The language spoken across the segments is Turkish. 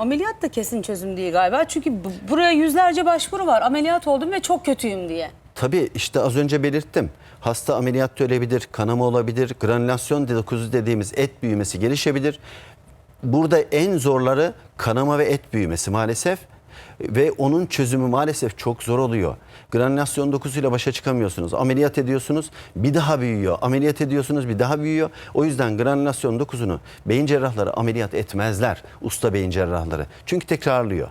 Ameliyat da kesin çözüm değil galiba. Çünkü bu- buraya yüzlerce başvuru var. Ameliyat oldum ve çok kötüyüm diye. Tabii işte az önce belirttim. Hasta ameliyatta ölebilir, kanama olabilir, granülasyon dokuzu dediğimiz et büyümesi gelişebilir. Burada en zorları kanama ve et büyümesi maalesef ve onun çözümü maalesef çok zor oluyor. Granülasyon dokusuyla başa çıkamıyorsunuz. Ameliyat ediyorsunuz, bir daha büyüyor. Ameliyat ediyorsunuz, bir daha büyüyor. O yüzden granülasyon dokusunu beyin cerrahları ameliyat etmezler. Usta beyin cerrahları. Çünkü tekrarlıyor.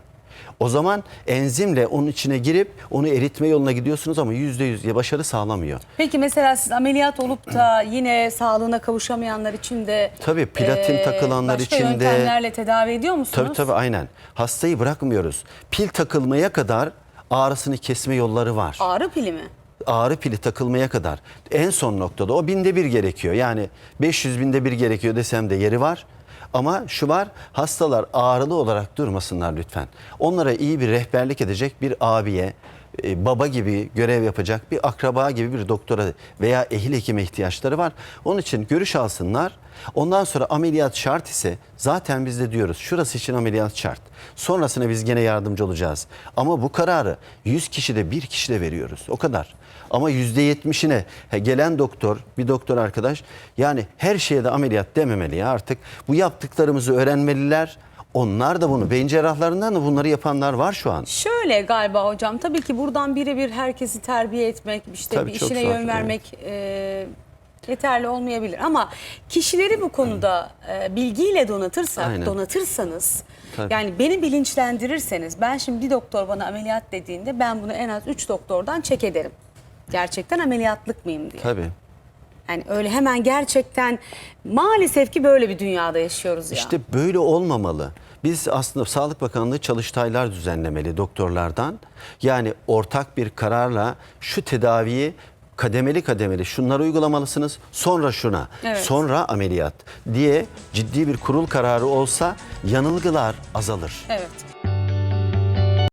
O zaman enzimle onun içine girip onu eritme yoluna gidiyorsunuz ama %100 başarı sağlamıyor. Peki mesela siz ameliyat olup da yine sağlığına kavuşamayanlar için de Tabii, platin eee, takılanlar başka için de- yöntemlerle tedavi ediyor musunuz? Tabii tabii aynen. Hastayı bırakmıyoruz. Pil takılmaya kadar ağrısını kesme yolları var. Ağrı pili mi? Ağrı pili takılmaya kadar en son noktada o binde bir gerekiyor. Yani 500 binde bir gerekiyor desem de yeri var. Ama şu var hastalar ağrılı olarak durmasınlar lütfen. Onlara iyi bir rehberlik edecek bir abiye, e, baba gibi görev yapacak bir akraba gibi bir doktora veya ehil hekime ihtiyaçları var. Onun için görüş alsınlar. Ondan sonra ameliyat şart ise zaten biz de diyoruz şurası için ameliyat şart. Sonrasına biz gene yardımcı olacağız. Ama bu kararı 100 kişide bir kişide veriyoruz. O kadar. Ama %70'ine he, gelen doktor, bir doktor arkadaş yani her şeye de ameliyat dememeli ya artık. Bu yaptıklarımızı öğrenmeliler. Onlar da bunu, beyin cerrahlarından da bunları yapanlar var şu an. Şöyle galiba hocam tabii ki buradan birebir herkesi terbiye etmek, işte Tabii bir çok işine zor, yön vermek eee, yeterli olmayabilir. Ama kişileri bu konuda eee, bilgiyle donatırsak, Aynen. donatırsanız Tabii. yani beni bilinçlendirirseniz ben şimdi bir doktor bana ameliyat dediğinde ben bunu en az 3 doktordan çek ederim. Gerçekten ameliyatlık mıyım diye. Tabii. Yani öyle hemen gerçekten maalesef ki böyle bir dünyada yaşıyoruz ya. İşte böyle olmamalı. Biz aslında Sağlık Bakanlığı çalıştaylar düzenlemeli doktorlardan. Yani ortak bir kararla şu tedaviyi kademeli kademeli şunları uygulamalısınız sonra şuna Evet. sonra ameliyat diye ciddi bir kurul kararı olsa yanılgılar azalır. Evet.